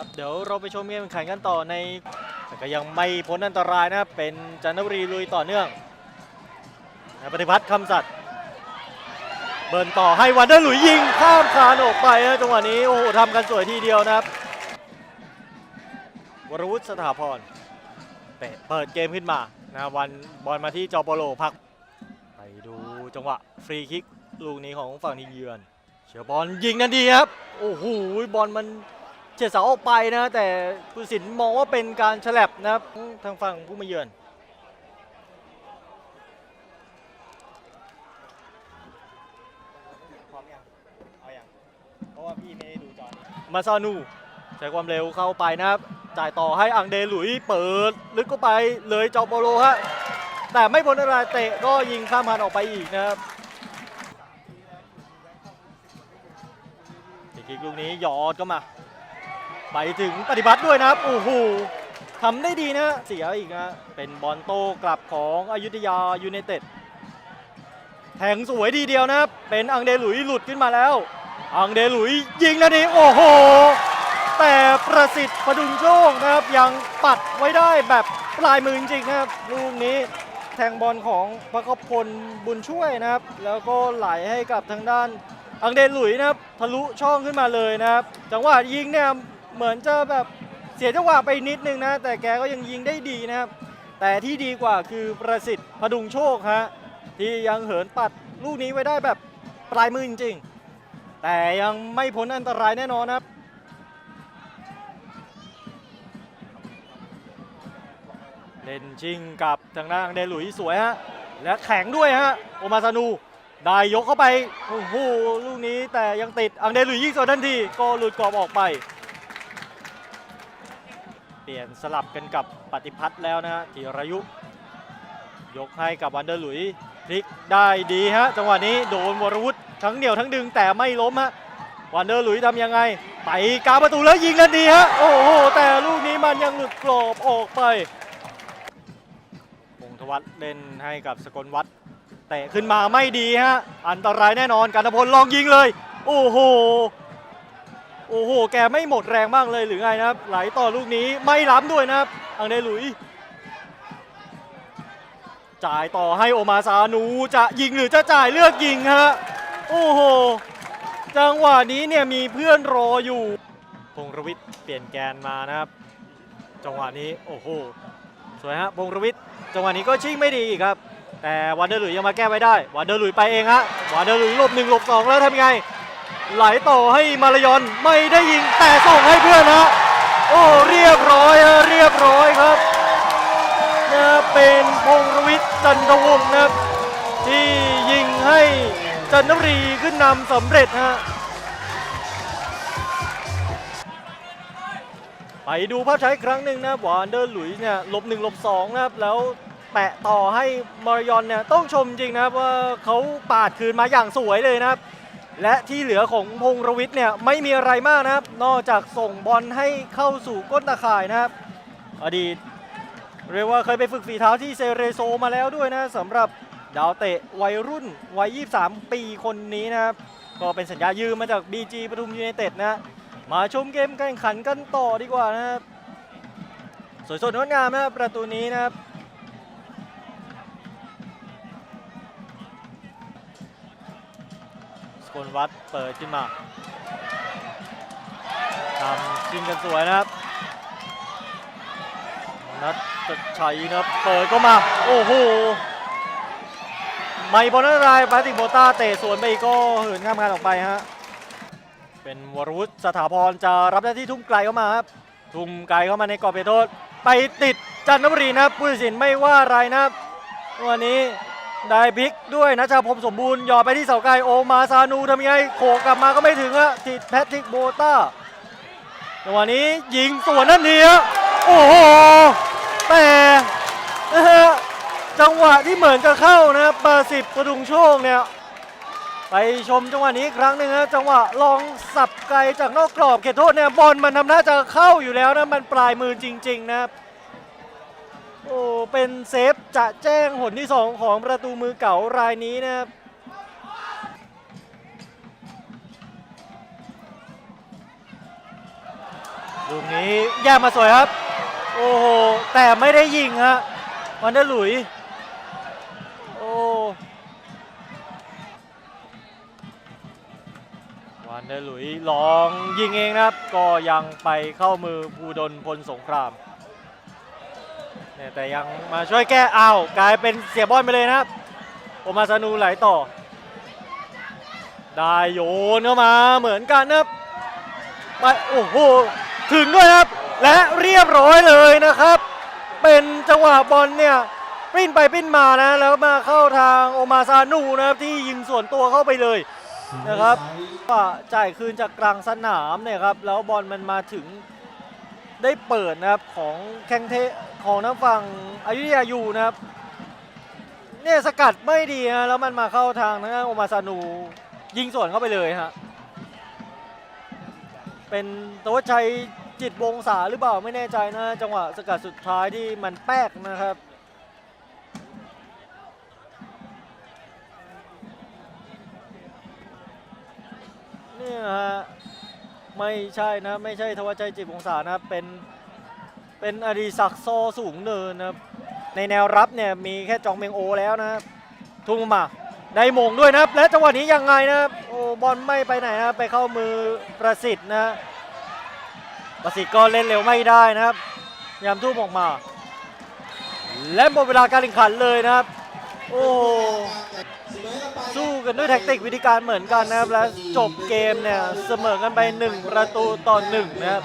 ครับเดี๋ยวเราไปชมเกมแข่งกันต่อในแต่ก็ยังไม่พ้นอันตรายนะครับเป็นจันทบุรีลุยต่อเนื่องปฏิพัฒน์คำสัตย์เบิร์นต่อให้วันเดอร์หลุยยิงข้ามคานออกไปนะจังหวะนี้โอ้โหทำกันสวยทีเดียวนะครับ วรวุฒิสถาพรเตะเปิดเกมขึ้นมานะวันบอลมาที่จอโปโลพัก ไปดูจังหวะฟรีคิกลูกนี้ของฝั่งทีมเยือนเชียร์บอลยิงนันดีครับ โอ้โหบอลมัน ฉียดเสาออกไปนะ แต่ผู้สินมองว่าเป็นการฉลับนะครับทางฝั่งผู้มาเยือนพร้อมยังเอายังเพราะว่าพี่ไม่ได้ดูจอนี้มาซานูใช้ความเร็วเข้าไปนะครับ จ่ายต่อให้อังเดหลุยเปิด ลึกเข้าไปเลยจอโปโลฮะแต่ไม่พ้นอะไรเตะก็ยิงข้ามพันออกไปอีกนะครับอีกทีลูกนี้หยอดก็มา ไปถึงปฏิบัติด้วยนะครับ โอ้โหทำได้ดีนะ เสียอีกนะ เป็นบอลโต้กลับของอยุธยายูไนเต็ด แทงสวยดีเดียวนะครับ เป็นอังเดหลุยหลุดขึ้นมาแล้ว อังเดหลุยยิงแล้วนี่โอ้โห แต่ประสิทธิ์พดุงโชคนะครับ ยังปัดไว้ได้แบบปลายมือจริงๆนะครับ ลูกนี้แทงบอลของพระคพลบุญช่วยนะครับ แล้วก็ไหลให้กับทางด้านอังเดนหลุยนะครับทะลุช่องขึ้นมาเลยนะครับ จังหวะยิงเนี่ย เหมือนจะแบบเสียจังหวะไปนิดนึงนะ แต่แกก็ยังยิงได้ดีนะครับ แต่ที่ดีกว่าคือประสิทธิ์พดุงโชคฮะที่ยังเหินปัดลูกนี้ไว้ได้แบบปลายมือจริงๆ แต่ยังไม่พ้นอันตรายแน่นอนนะครับเล่นชิงกับทางด้านเดลุยสวยฮะและแข็งด้วยฮะโอมาซานูได้ยกเข้าไปโอ้โหลูกนี้แต่ยังติดอังเดลุยยิงสวนทันทีก็หลุดกรอบออกไป เปลี่ยนสลับกันกับปฏิพัฒน์แล้วนะฮะธีรยุ ยกให้กับวันเดอร์หลุยพลิกได้ดีฮะจังหวะนี้โดนวรวุฒิทั้งเหนียวทั้งดึงแต่ไม่ล้มฮะวันเดอร์หลุยทำยังไง ไปกาประตูแล้วยิงทันทีฮะโอ้โหแต่ลูกนี้มันยังหลุดกรอบออกไปพงธวัฒน์เล่นให้กับสกลวัฒน์เตะขึ้นมาไม่ดีฮะอันตรายแน่นอนกันพลลองยิงเลย โอ้โห โอ้โห แกไม่หมดแรงบ้างเลยหรือไงนะครับ ไหลต่อลูกนี้ไม่ล้ำด้วยนะครับ อังเดหลุย จ่ายต่อให้โอมาซานูจะยิงหรือจะจ่ายเลือกยิงฮะ โอ้โห จังหวะนี้เนี่ยมีเพื่อนรออยู่พงรวิทย์เปลี่ยนแกนมานะครับ จังหวะนี้โอ้โห สวยฮะพงรวิทย์จังหวะนี้ก็ชิ่งไม่ดีอีกครับ แต่วันเดอร์หลุยยังมาแก้ไว้ได้ วันเดอร์หลุยไปเองฮะ วันเดอร์หลุยหลบหนึ่งหลบสองแล้วทำไง ไหลต่อให้มารยอนไม่ได้ยิงแต่ส่งให้เพื่อนฮะโอ้เรียบร้อยเรียบร้อยครับนะเป็นพงรวิทย์จันทวงศ์นะครับที่ยิงให้จันทรีขึ้นนำสำเร็จฮะไปดูภาพใช้ครั้งหนึ่งนะวานเดอร์หลุยส์เนี่ยลบหนึ่งลบสองนะครับแล้วแปะต่อให้มารยอนเนี่ยต้องชมจริงนะครับว่าเขาปาดคืนมาอย่างสวยเลยนะครับ และที่เหลือของพงรวิทย์เนี่ยไม่มีอะไรมากนะครับ นอกจากส่งบอลให้เข้าสู่ก้นตาข่ายนะครับ อดีต เรียกว่าเคยไปฝึกฝีเท้าที่เซเรโซมาแล้วด้วยนะสำหรับดาวเตะวัยรุ่นวัย 23 ปีคนนี้นะครับ ก็เป็นสัญญายืมมาจาก BG ปทุมยูไนเต็ดนะ มาชมเกมการแข่งขันกันต่อดีกว่านะครับ สวยสดงดงามนะครับประตูนี้นะครับ กลวัดเปิดขึ้นมาทำชิงกันสวยนะครับนัดชัยนะครับเปิดก็มา โอ้โหไม่บอลอะไรปาติโบต้าเตะสวนไปก็หินข้ามงานออกไปฮะเป็นวรวุฒิสถาพรจะรับหน้าที่ทุ่มไกลเข้ามาครับทุ่มไกลเข้ามาในกรอบเขตโทษไปติดจันทบุรีนะครับผู้ตัดสินไม่ว่าอะไรนะวันนี้ ได้พลิกด้วยนะชาพรมสมบูรณ์หยอดไปที่เสาไกลโอมาซานูทำยังไงโขกกลับมาก็ไม่ถึงฮะติดแพทริกโบต้าจังหวะนี้ยิงสวนนั่นทีฮะโอ้โหแต่นะฮะจังหวะที่เหมือนจะเข้านะครับเบอร์สิบประดุงโชคเนี่ยไปชมจังหวะนี้อีกครั้งหนึ่งนะจังหวะลองสับไกลจากนอกกรอบเขตโทษเนี่ยบอลมันทำหน้าจะเข้าอยู่แล้วนะมันปลายมือจริง ๆ นะครับ โอ้เป็นเซฟจะแจ้งหนที่ 2 ของประตูมือเก่ารายนี้นะครับลูกนี้แยกมาสวยครับ โอ้โห แต่ไม่ได้ยิงฮะวันเดอร์หลุย โอ้วันเดอร์หลุยลองยิงเองนะครับ ก็ยังไปเข้ามือภูดลพลสงคราม เนี่ยแต่ยังมาช่วยแก้อ้าวกลายเป็นเสียบอลไปเลยนะครับโอมาซานูไหลต่อ ได้โยนเข้ามาเหมือนกันนะครับไปโอ้โหถึงด้วยครับ และเรียบร้อยเลยนะครับ เป็นจังหวะบอลเนี่ยปิ้นไปปิ้นมานะแล้วมาเข้าทางโอมาซานูนะครับที่ยิงส่วนตัวเข้าไปเลยนะครับว่าจ่ายคืนจากกลางสนามเนี่ยครับแล้วบอลมันมาถึงได้เปิดนะครับของแข้งเท ของน้ำฝั่งอยุธยาอยู่นะครับเนี่ยสกัดไม่ดีนะแล้วมันมาเข้าทางนะโอมาซานูยิงสวนเข้าไปเลยฮะเป็นตัวชัยจิตวงศาหรือเปล่าไม่แน่ใจนะ จังหวะสกัดสุดท้ายที่มันแป๊กนะครับเนี่ยฮะไม่ใช่นะ ไม่ใช่ทวชัยจิตวงศานะครับเป็น เป็นอดีศักโซสูงเนินนะครับในแนวรับเนี่ยมีแค่จองเมงโอแล้วนะครับทุ่งมาได้มงด้วยนะครับและจังหวะนี้ยังไงนะครับโอ้บอลไม่ไปไหนนะครับไปเข้ามือประสิทธิ์นะประสิทธิ์ก็เล่นเร็วไม่ได้นะครับยามทุ่มออกมา และหมดเวลาการแข่งขันเลยนะครับ โอ้สู้กันด้วยแท็กติกวิธีการเหมือนกันนะครับและจบเกมเนี่ยเสมอกันไป 1 ประตูต่อ1นะครับ